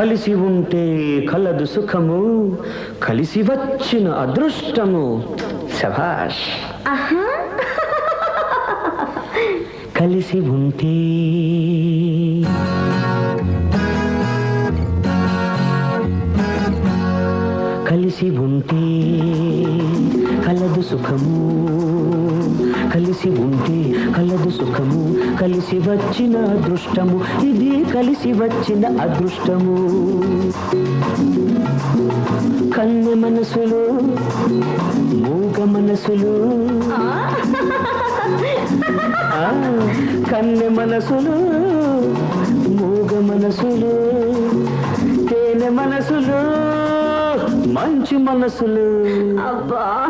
కలిసి ఉంటే కలదు సుఖము కలిసి వచ్చిన అదృష్టము. శభాష్. కలిసి ఉంటే. కలిసి ఉంటే కలదు సుఖము. కలిసి ఉంటే కలదు సుఖము కలిసి వచ్చిన అదృష్టము ఇది కలిసి వచ్చిన అదృష్టము. కన్నె మనసులు మూగ మనసులు. కన్నె మనసులు మూగ మనసులు. తేనె మనసులు మంచి మనసులు. అబ్బా.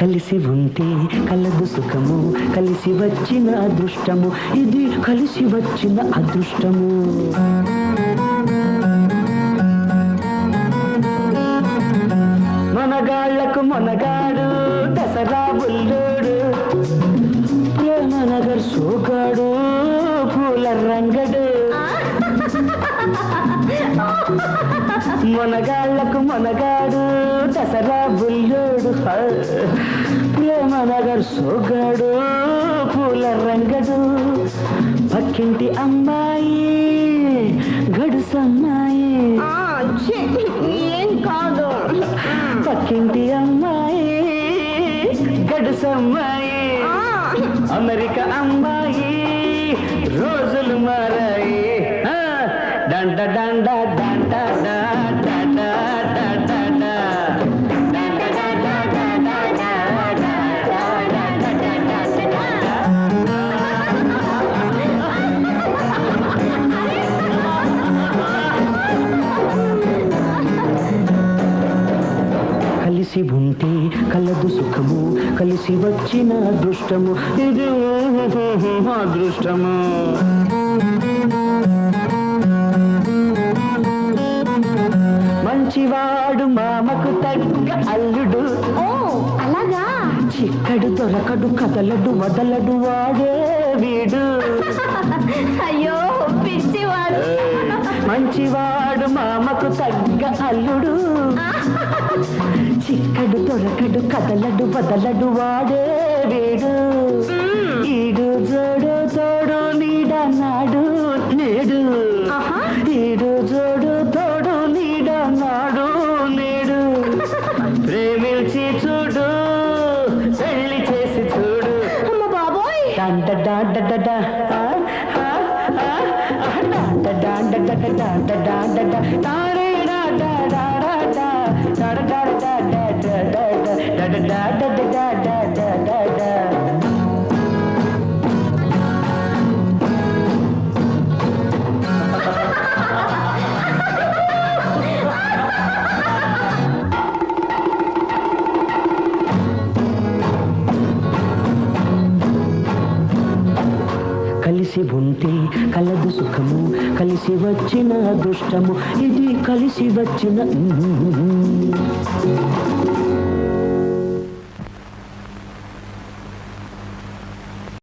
కలిసి ఉంటే కలదు సుఖము కలిసి వచ్చిన అదృష్టము ఇది కలిసి వచ్చిన అదృష్టము. మనగాళ్ళకు మనగాడు దసరా బుల్లోడు. ప్రేమనగర్ సోగాడు పూల రంగడు. మనగాళ్ళకు మనగాడు దసరా బుల్లోడు. ప్రేమనగర్ సోగాడు పూల రంగడు పక్కింటి అమ్మాయి గడుసమ్మాయి. ఏం కాదు. పక్కింటి అమ్మాయి గడుసమ్మాయి. అమెరికా అమ్మాయి. డండ డండ డండ డా, కలిసి ఉంటే కలదు సుఖము కలిసి వచ్చిన అదృష్టము. ఇది అదృష్టము. మంచివాడు మామకు తగ్గ అల్లుడు. ఓ అలాగా? చిక్కడు దొరకడు కదలడు వదలడు వాడే వీడు. అయ్యో పిచ్చివాడు. మంచివాడు మామకు తగ్గ అల్లుడు. చిక్కడు దొరకడు కదలడు వదలడు వాడే వీడు. da da da da da కలిసి ఉంటే కలదు సుఖము కలిసి వచ్చిన అదృష్టము ఇది కలిసి వచ్చిన